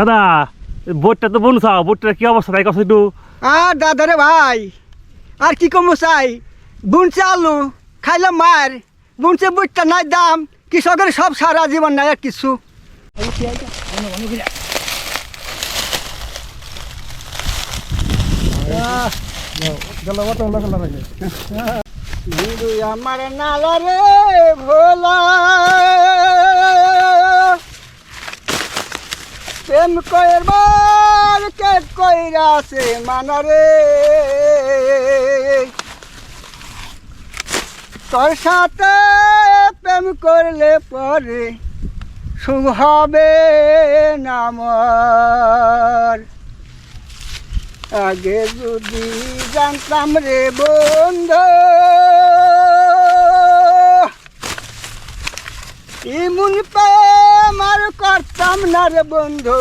দাদা বোটটা তো বনছাও বোটটার কি অবস্থা? তাই কথা একটু। আর দাদা রে ভাই আর কি কমো চাই? বুনছে আলু খাইলে মার বুনছে বুটটা নাই দাম কৃষকের সব সারা জীবন নাই আর কিছু। আমার নালা রে ভোলা। প্রেম কইবার কে কইরাছে মানারে। তোর সাথে প্রেম করলে পরে সুখ হবে না আমার। আগে যদি জানতাম রে বন্ধু, ইমন প্রেম আর করতাম না রে বন্ধু।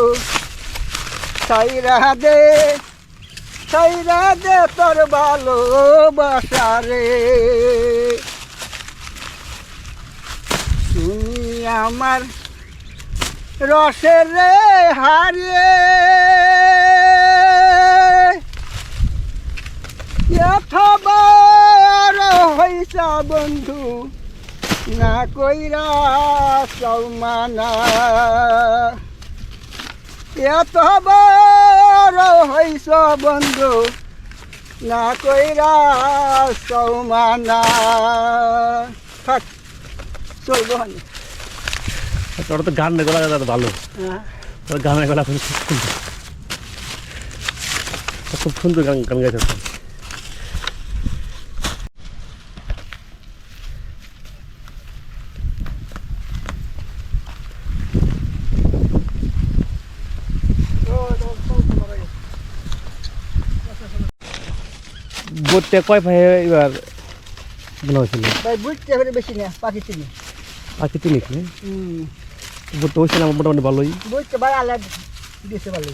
সাইরা দে সাইরা দে তোর ভালোবাসা রে তুমি আমার রসের রে হারিয়ে। হইসা বন্ধু, না কইরা সৌমানা এতবার হইস বন্ধু না কইরা সৌমানা থাক চলবো। তোর তো গান গলা দাদা ভালো। হ্যাঁ। তোর গানের গলা খুব সুন্দর। খুব সুন্দর গান গান গাইতে বোটটা কয় ভাই এবার মনে হয়েছিল? ভাই বুঝতে হবে বেশি না পাখি চিনি বাকি তিনিস না বোটটা হয়েছিল আমার মোটামুটি ভালোই। বুঝতে ভাই আলাদা দিয়েছে ভালো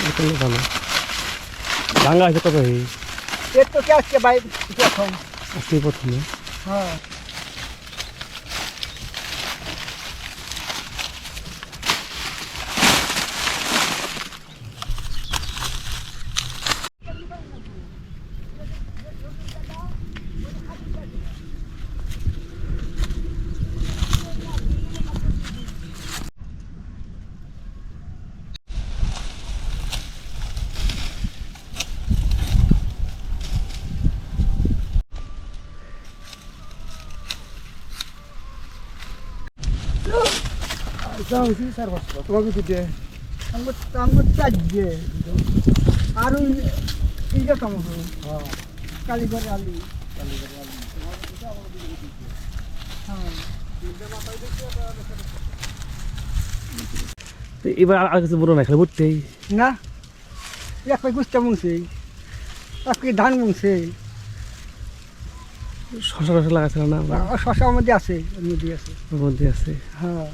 মোটামুটি ভালো। ভাঙা আছে কত ভাই? এর তো কে আসছে ভাই প্রথম। আজকে প্রথমে হ্যাঁ। আঙ্গুর আঙ্গুর চারজে আর ওই এইটা কেমন হবে কালীগড় আলু হ্যাঁ এবার আর কিছু বলো না, খালি বুঝতেই না, এক পাই গুস্তা মুংছে, এক পাই ধান মুংছে। শশা টশা লাগাছিল না? শশা মধ্যে আছে মধ্যে আছে। মধ্যে আছে। হ্যাঁ।